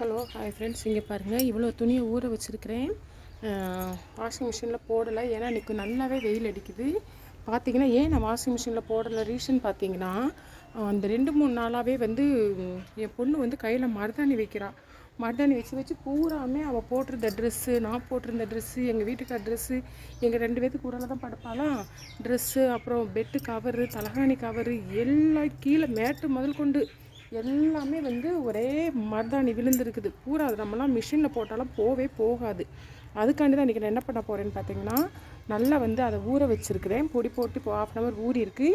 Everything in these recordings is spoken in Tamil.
ஹலோ ஹாய் ஃப்ரெண்ட்ஸ் இங்கே பாருங்கள் இவ்வளோ துணியை ஊற வச்சுருக்கிறேன். வாஷிங் மிஷினில் போடலை. ஏன்னா இன்றைக்கி நல்லாவே வெயில் அடிக்குது. பார்த்தீங்கன்னா ஏன் நான் வாஷிங் மிஷினில் போடலை? ரீசன் பார்த்தீங்கன்னா அந்த ரெண்டு மூணு நாளாகவே வந்து என் பொண்ணு வந்து கையில் மருதாணி வைக்கிறான் மருதாணி வச்சு வச்சு பூராமே அவள் போட்டிருந்த ட்ரெஸ்ஸு நான் போட்டிருந்த ட்ரெஸ்ஸு எங்கள் வீட்டுக்கு ட்ரெஸ்ஸு எங்கள் ரெண்டு பேத்துக்கு கூடல தான் படுப்பாலாம் ட்ரெஸ்ஸு அப்புறம் பெட்டு கவரு தலகாணி கவரு எல்லாம் கீழே மேட்டு முதல் கொண்டு. எல்லாமே வந்து ஒரே மருதாணி விழுந்திருக்குது. பூரா அது நம்மலாம் மிஷினில் போட்டாலும் போவே போகாது. அதுக்காண்டி தான் இன்றைக்கி நான் என்ன பண்ண போகிறேன்னு பார்த்தீங்கன்னா நல்லா வந்து அதை ஊற வச்சுருக்கிறேன். பொடி போட்டு இப்போ ஆஃப் அன் ஹவர் ஊறியிருக்கு.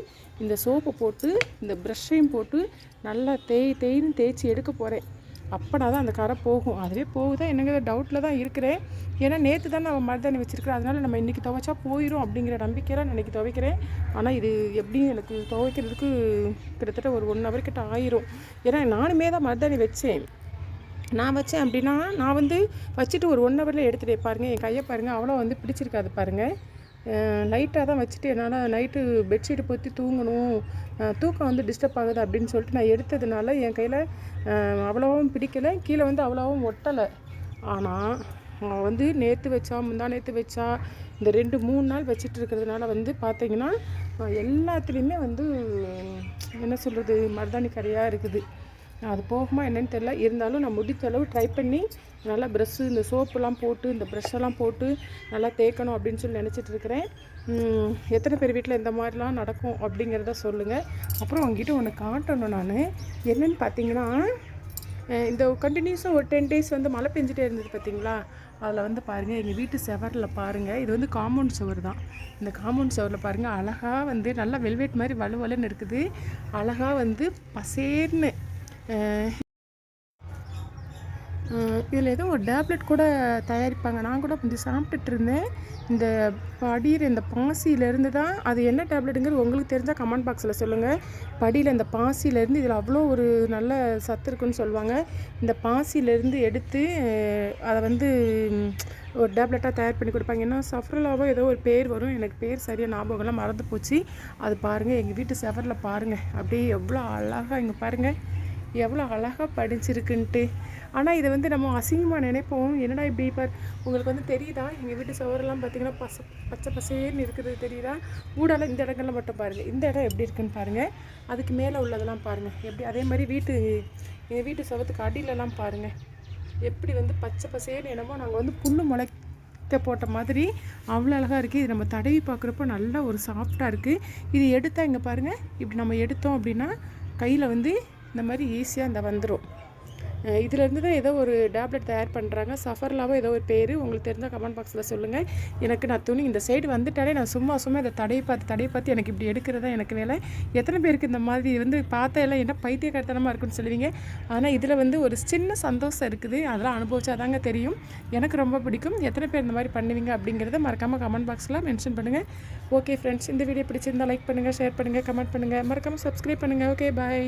இந்த சோப்பை போட்டு இந்த ப்ரஷ்ஷையும் போட்டு நல்லா தேய் தேயின்னு தேய்ச்சி எடுக்க போகிறேன் அப்போனா தான் அந்த கரை போகும். அதுவே போகுதா என்னங்கிற டவுட்டில் தான் இருக்கிறேன். ஏன்னா நேற்று தான் நான் மருதாணி வச்சுருக்கிறேன் அதனால் நம்ம இன்றைக்கி துவைச்சா போயிடும் அப்படிங்கிற நம்பிக்கையில் நான் இன்றைக்கி துவைக்கிறேன். ஆனால் இது எப்படியும் எனக்கு துவைக்கிறதுக்கு கிட்டத்தட்ட ஒரு ஒன் ஹவர் கிட்ட ஆயிரும். ஏன்னா நானுமே தான் மருதாணி வச்சேன். நான் வச்சேன் அப்படின்னா நான் வந்து வச்சுட்டு ஒரு ஒன் ஹவரில் எடுத்துகிட்டே பாருங்கள் என் கையை பாருங்கள் அவ்வளோ வந்து பிடிச்சிருக்காது பாருங்கள் லைட்டாக தான் வச்சுட்டு என்னால் நைட்டு பெட்ஷீட்டை பொத்தி தூங்கணும். தூக்கம் வந்து டிஸ்டர்ப் ஆகுது அப்படின்னு சொல்லிட்டு நான் எடுத்ததுனால என் கையில் அவ்வளோவும் பிடிக்கலை. கீழே வந்து அவ்வளோவும் ஒட்டலை. ஆனால் வந்து நேற்று வச்சா முந்தா நேற்று வச்சா இந்த ரெண்டு மூணு நாள் வச்சுட்டு இருக்கிறதுனால வந்து பார்த்தீங்கன்னா எல்லாத்துலேயுமே வந்து என்ன சொல்கிறது மருதாணி கரையாக இருக்குது. அது போகுமா என்னென்னு தெரில இருந்தாலும் நான் முடித்த அளவு ட்ரை பண்ணி நல்லா ப்ரெஷ்ஷு இந்த சோப்புலாம் போட்டு இந்த ப்ரெஷ்ஷெல்லாம் போட்டு நல்லா தேய்க்கணும் அப்படின்னு சொல்லி நினச்சிட்டு இருக்கிறேன். எத்தனை பேர் வீட்டில் இந்த மாதிரிலாம் நடக்கும் அப்படிங்கிறத சொல்லுங்கள் அப்புறம் உங்ககிட்ட ஒன்று காட்டணும் நான். என்னென்னு பார்த்தீங்கன்னா இந்த கண்டினியூஸாக ஒரு டென் டேஸ் வந்து மழை பெஞ்சிட்டே இருந்தது பார்த்தீங்களா அதில் வந்து பாருங்கள் எங்கள் வீட்டு செவரில் பாருங்கள் இது வந்து காம்பவுண்ட் சுவர் தான். இந்த காம்பவுண்ட் சுவரில் பாருங்கள் அழகாக வந்து நல்லா வெல்வெட் மாதிரி வலுவலுன்னு இருக்குது. அழகாக வந்து பசேர்னு இதில் ஏதோ ஒரு டேப்லெட் கூட தயாரிப்பாங்க. நான் கூட கொஞ்சம் சாப்பிட்டுட்டு இருந்தேன் இந்த படியில் இந்த பாசியிலேருந்து தான் அது என்ன டேப்லெட்டுங்கிறது உங்களுக்கு தெரிஞ்சால் கமெண்ட் பாக்ஸில் சொல்லுங்கள் படியில் இந்த பாசியிலேருந்து இதில் அவ்வளோ ஒரு நல்ல சத்து இருக்குன்னு சொல்லுவாங்க. இந்த பாசியிலேருந்து எடுத்து அதை வந்து ஒரு டேப்லெட்டாக தயார் பண்ணி கொடுப்பாங்க. ஏன்னா சஃப்ரலாவோ ஏதோ ஒரு பேர் வரும். எனக்கு பேர் சரியாக ஞாபகம்லாம் மறந்து போச்சு. அது பாருங்கள் எங்கள் வீட்டு செவரில் பாருங்கள் அப்படியே எவ்வளோ அழகாக இங்கே பாருங்கள் எவ்வளோ அழகாக படிச்சிருக்குன்ட்டு ஆனால் இதை வந்து நம்ம அசிங்கமாக நினைப்போம். என்னடா இப்படி பார் உங்களுக்கு வந்து தெரியுதா? எங்கள் வீட்டு சுவரெல்லாம் பார்த்தீங்கன்னா பச பச்சை பசேர்னு இருக்கிறது தெரியுதா? ஊடால இந்த இடங்கள்ல மட்டும் பாருங்கள் இந்த இடம் எப்படி இருக்குன்னு பாருங்கள் அதுக்கு மேலே உள்ளதெல்லாம் பாருங்கள் எப்படி அதே மாதிரி வீட்டு எங்கள் வீட்டு சவத்துக்கு அடியிலலாம் பாருங்கள் எப்படி வந்து பச்சை பசேர்னு என்னமோ நாங்கள் வந்து புல்லு முளைக்க போட்ட மாதிரி அவ்வளோ அழகாக இருக்குது இது நம்ம தடவி பார்க்குறப்போ நல்லா ஒரு சாஃப்டாக இருக்குது இது எடுத்தால் இங்கே பாருங்கள் இப்படி நம்ம எடுத்தோம் அப்படின்னா கையில் வந்து இந்த மாதிரி ஈஸியாக இந்த வந்துடும் இதுலேருந்து தான் ஏதோ ஒரு டேப்லெட் தயார் பண்ணுறாங்க சஃபர்லாவோ ஏதோ ஒரு பேர். உங்களுக்கு தெரிஞ்சால் கமெண்ட் பாக்ஸில் சொல்லுங்கள் எனக்கு நான் துணி இந்த சைடு வந்துட்டாலே நான் சும்மா சும்மா இதை தடையை பார்த்து தடையை பார்த்து எனக்கு இப்படி எடுக்கிறதா எனக்கு வேலை. எத்தனை பேருக்கு இந்த மாதிரி வந்து பார்த்தா எல்லாம் என்ன பைத்தியக்காரத்தனமாக இருக்குன்னு சொல்லுவீங்க. ஆனால் இதில் வந்து ஒரு சின்ன சந்தோஷம் இருக்குது. அதெல்லாம் அனுபவிச்சாதாங்க தெரியும். எனக்கு ரொம்ப பிடிக்கும். எத்தனை பேர் இந்த மாதிரி பண்ணுவீங்க அப்படிங்கிறத மறக்காமல் கமெண்ட் பாக்ஸில் மென்ஷன் பண்ணுங்கள் ஓகே ஃப்ரெண்ட்ஸ் இந்த வீடியோ பிடிச்சிருந்தால் லைக் பண்ணுங்கள் ஷேர் பண்ணுங்கள் கமெண்ட் பண்ணுங்கள் மறக்காமல் சப்ஸ்கிரைப் பண்ணுங்கள் ஓகே பாய்